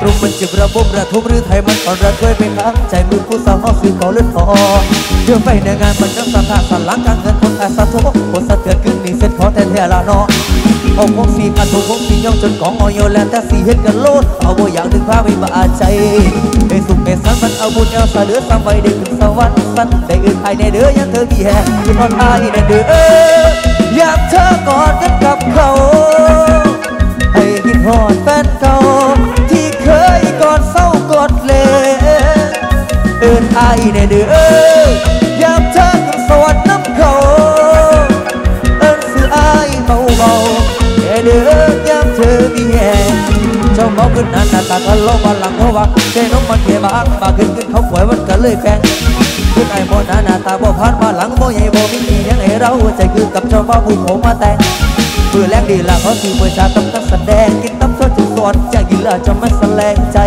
ตรงมันเจ็บระบบระทุบหรือไทยมันอ่อนระทวยไปข้างใจมือผู้สาวซื้อขอเลือดพอเดี๋ยไปในงานมันยังสถานสันหลังการเงินคนอาสาทุกคนสะเทือนขึ้นนี่เส้นขอแต่แท้ละเนาะเอาคงสีกันถูกคงสีย่องจนกองออยแล้วแต่สีเห็นกันโลดเอาบ่อย่างหนึ่งพาไปบาดใจไอ้สุขไอ้สันมันเอาบุญเอาสะเดือสามใบได้ขึ้นสวรรค์สันได้อื่นภายในเด้อยังเธอมีแห่ที่นอนอายในเด้ออยากเธอกอดกันกับเขา เด้อยามเธอขึ้นสวรรค์น้ำเขาเอินสื่ออายเบาเบาแค่เด้อยามเธอมีแหงเจ้าเมาขึ้นนันหน้าตาก็ลงมาหลังเขาว่าใจน้องมันเขียบางมาขึ้นขึ้นเขาป่วยมันก็เลยแพงขึ้นไอ้บ่หน้าหน้าตาบ่พันมาหลังบ่ใหญ่บ่มียังให้เราใจคือกับเจ้าบ้าผู้โผมาแต่งมือแรงดีละเขาสื่อประชาต้องการแสดงกินตับโซจุส อนจะกินละจะไม่แสลงใจ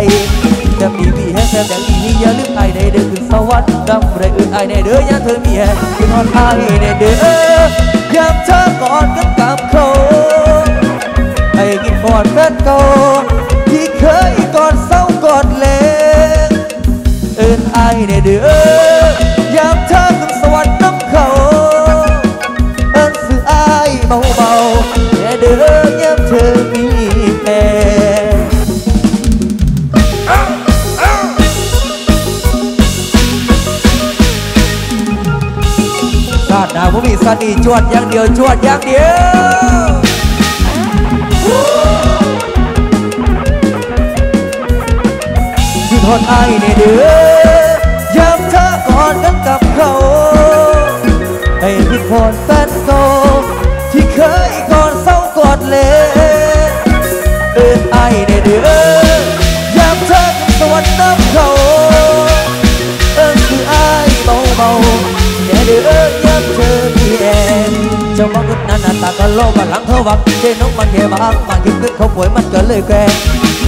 จะมีมีแห้งแซ่บอย่างนี้อย่าลืมไอในเด้อขึ้นสวรรค์ดำไรอื่นไอในเด้อยามเธอมีแห้งกินฮอดไอในเด้อยามเธอกอดกันกับเขาให้กินกอดแฟนเก่าที่เคยกอดเศร้ากอดเล่นเอินไอในเด้อยามเธอขึ้นสวรรค์น้ำเขาเอินสื่ออเบาๆแค่เดินยับเธอ ผมมีสันนีจวดอย่างเดียวจวดอย่างเดียวที่ทนไอ้ในเดือยามเธอกอดกันกับเขาให้คิดพรแฟนเก่าที่เคยกอดเศร้ากอดเลเอินไอในเดือยามเธอขึ้นสวรรค์น้ำเขาเอินคือไอเบาเบาๆแค่เดือย เจ้ามังคุดนั้นหน้าตาก็โลมาหลังเธอวักเจน้องมันแค่บางบางคิดขึ้นเขาป่วยมันก็เลยแกล้ง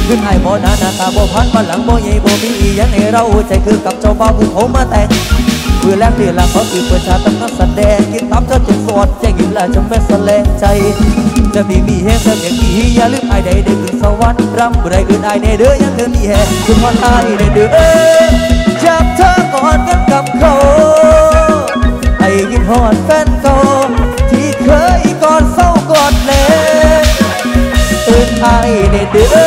ขึ้นไอ้บ่หน้าหน้าตาบ่พันมาหลังบ่ใหญ่บ่มีอียังให้เราใจคือกับเจ้าบ่าวผู้เขามาแต่งมือแรกที่ละเขาคือประชาตั้งนักแสดงกินตับเธอจุดสวดแจ้งยินละจงแม่แสลงใจจะมีมีแห้งเธออย่างนี้อย่าลืมไอใดได้ขึ้นสวรรค์รำไรอื่นไอในเด้อยังเธอมีแห้งคุณพรไอในเด้อจับเธอกอดกันกับเขาให้ยินหอดแฟนเก่า เ